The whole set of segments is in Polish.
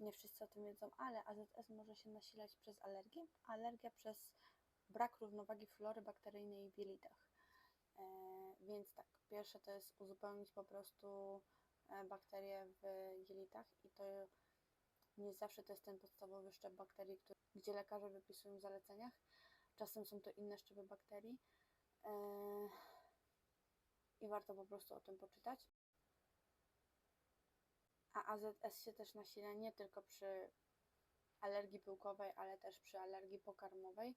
nie wszyscy o tym wiedzą, ale AZS może się nasilać przez alergię, alergia przez brak równowagi flory bakteryjnej w jelitach. E, więc tak, pierwsze to jest uzupełnić po prostu e, bakterie w jelitach i to nie zawsze to jest ten podstawowy szczep bakterii, który, gdzie lekarze wypisują w zaleceniach. Czasem są to inne szczepy bakterii e, i warto po prostu o tym poczytać. A AZS się też nasila nie tylko przy alergii pyłkowej, ale też przy alergii pokarmowej.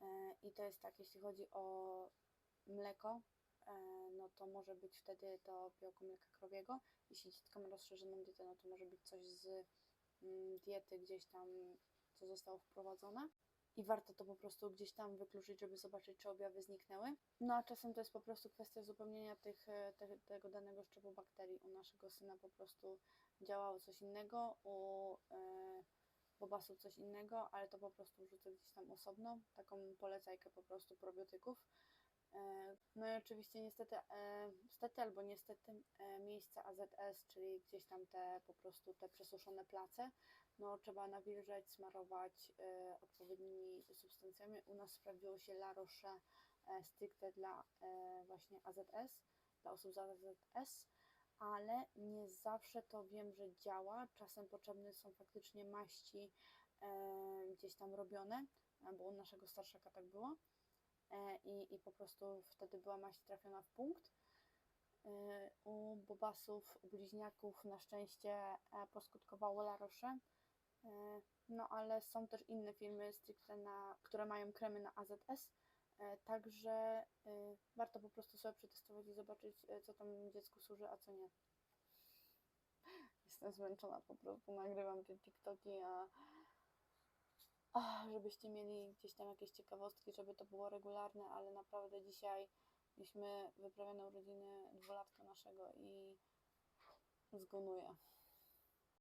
E, I to jest tak, jeśli chodzi o mleko, e, no to może być wtedy to białko mleka krowiego. Jeśli dziecko ma rozszerzoną dietę, no to może być coś z mm, diety gdzieś tam, co zostało wprowadzone. I warto to po prostu gdzieś tam wykluczyć, żeby zobaczyć, czy objawy zniknęły. No a czasem to jest po prostu kwestia uzupełnienia tych, e, te, tego danego szczepu bakterii. U naszego syna po prostu działało coś innego, u e, bobasów coś innego, ale to po prostu wrzucę gdzieś tam osobno, taką polecajkę po prostu probiotyków. E, No i oczywiście niestety, e, stety albo niestety e, miejsce AZS, czyli gdzieś tam te po prostu te przesuszone place, no trzeba nawilżać, smarować odpowiednimi substancjami. U nas sprawdziło się La Roche stricte dla właśnie AZS, dla osób z AZS, ale nie zawsze to wiem, że działa. Czasem potrzebne są faktycznie maści gdzieś tam robione, bo u naszego starszaka tak było. E, i, i po prostu wtedy była maść trafiona w punkt. E, U bobasów, u bliźniaków na szczęście e, poskutkowało La Roche. No ale są też inne firmy stricte, na, które mają kremy na AZS, także warto po prostu sobie przetestować i zobaczyć, co tam dziecku służy, a co nie. Jestem zmęczona po prostu, nagrywam te TikToki, a żebyście mieli gdzieś tam jakieś ciekawostki, żeby to było regularne, ale naprawdę dzisiaj mieliśmy wyprawione urodziny dwulatka naszego i zgonuję.